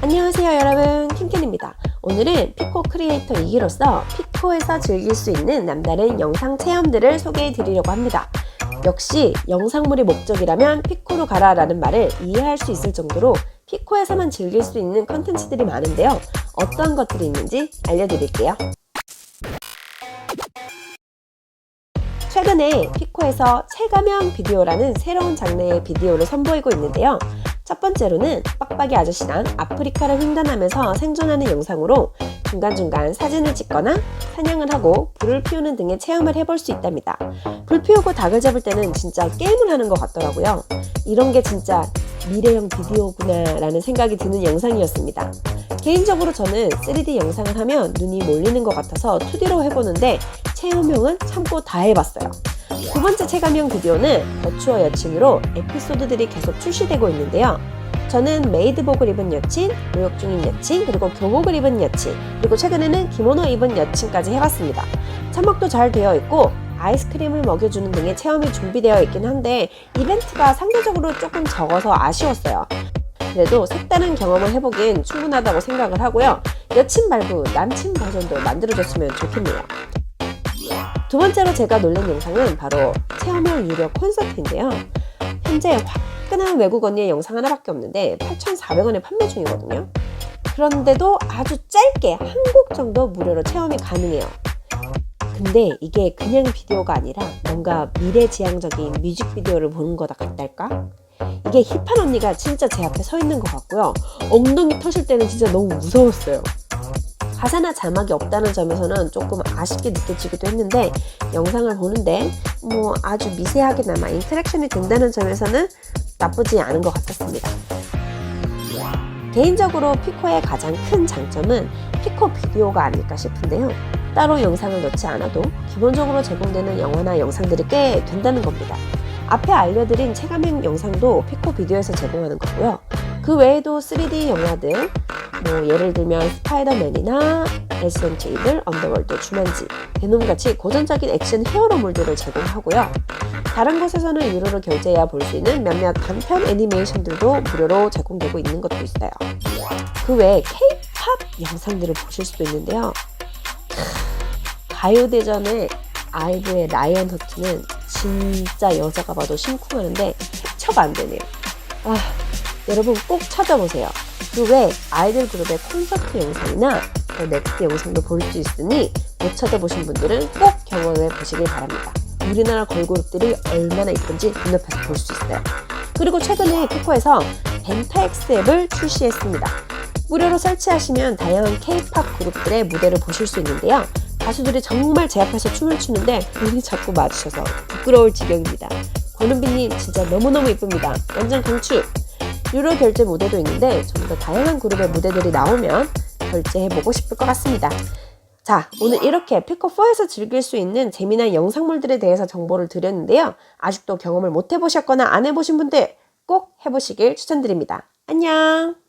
안녕하세요 여러분. 킹캔입니다. 오늘은 피코 크리에이터 2기로서 피코에서 즐길 수 있는 남다른 영상 체험들을 소개해 드리려고 합니다. 역시 영상물이 목적이라면 피코로 가라 라는 말을 이해할 수 있을 정도로 피코에서만 즐길 수 있는 컨텐츠들이 많은데요. 어떤 것들이 있는지 알려드릴게요. 최근에 피코에서 체감형 비디오라는 새로운 장르의 비디오를 선보이고 있는데요. 첫 번째로는 빡빡이 아저씨랑 아프리카를 횡단하면서 생존하는 영상으로 중간중간 사진을 찍거나 사냥을 하고 불을 피우는 등의 체험을 해볼 수 있답니다. 불 피우고 닭을 잡을 때는 진짜 게임을 하는 것 같더라고요. 이런 게 진짜 미래형 비디오구나 라는 생각이 드는 영상이었습니다. 개인적으로 저는 3D 영상을 하면 눈이 몰리는 것 같아서 2D로 해보는데 체험형은 참고 다 해봤어요. 두 번째 체감형 비디오는 버추어 여친으로 에피소드들이 계속 출시되고 있는데요. 저는 메이드복을 입은 여친, 모욕 중인 여친, 그리고 교복을 입은 여친, 그리고 최근에는 기모노 입은 여친까지 해봤습니다. 참먹도 잘 되어 있고 아이스크림을 먹여주는 등의 체험이 준비되어 있긴 한데 이벤트가 상대적으로 조금 적어서 아쉬웠어요. 그래도 색다른 경험을 해보기엔 충분하다고 생각을 하고요. 여친 말고 남친 버전도 만들어줬으면 좋겠네요. 두 번째로 제가 놀란 영상은 바로 체험형 유료 콘서트인데요. 현재 화끈한 외국 언니의 영상 하나밖에 없는데 8,400원에 판매 중이거든요. 그런데도 아주 짧게 한 곡 정도 무료로 체험이 가능해요. 근데 이게 그냥 비디오가 아니라 뭔가 미래지향적인 뮤직비디오를 보는 거다 같달까? 이게 힙한 언니가 진짜 제 앞에 서 있는 것 같고요. 엉덩이 터실 때는 진짜 너무 무서웠어요. 가사나 자막이 없다는 점에서는 조금 아쉽게 느껴지기도 했는데 영상을 보는데 뭐 아주 미세하게나마 인터랙션이 된다는 점에서는 나쁘지 않은 것 같았습니다. 개인적으로 피코의 가장 큰 장점은 피코 비디오가 아닐까 싶은데요. 따로 영상을 넣지 않아도 기본적으로 제공되는 영화나 영상들이 꽤 된다는 겁니다. 앞에 알려드린 체감형 영상도 피코 비디오에서 제공하는 거고요. 그 외에도 3D 영화들, 뭐 예를 들면 스파이더맨이나 이블, 언더월드, 주만지, 베놈같이 고전적인 액션 히어로물들을 제공하고요. 다른 곳에서는 유료로 결제해야 볼 수 있는 몇몇 단편 애니메이션들도 무료로 제공되고 있는 것도 있어요. 그 외에 K-팝 영상들을 보실 수도 있는데요. 가요대전의 아이브의 라이언 허트는 진짜 여자가 봐도 심쿵하는데 캡처가 안 되네요. 아, 여러분 꼭 찾아보세요. 그 외 아이들 그룹의 콘서트 영상이나 넥스트 영상도 볼 수 있으니 못 찾아보신 분들은 꼭 경험해 보시길 바랍니다. 우리나라 걸그룹들이 얼마나 이쁜지 눈앞에서 볼 수 있어요. 그리고 최근에 피코에서 벤타엑스 앱을 출시했습니다. 무료로 설치하시면 다양한 K-팝 그룹들의 무대를 보실 수 있는데요. 가수들이 정말 제 앞에서 춤을 추는데 눈이 자꾸 마주쳐서 부끄러울 지경입니다. 권은비님 진짜 너무너무 이쁩니다. 완전 강추! 유료 결제 무대도 있는데 좀 더 다양한 그룹의 무대들이 나오면 결제해보고 싶을 것 같습니다. 자, 오늘 이렇게 피코4에서 즐길 수 있는 재미난 영상물들에 대해서 정보를 드렸는데요. 아직도 경험을 못 해보셨거나 안 해보신 분들 꼭 해보시길 추천드립니다. 안녕!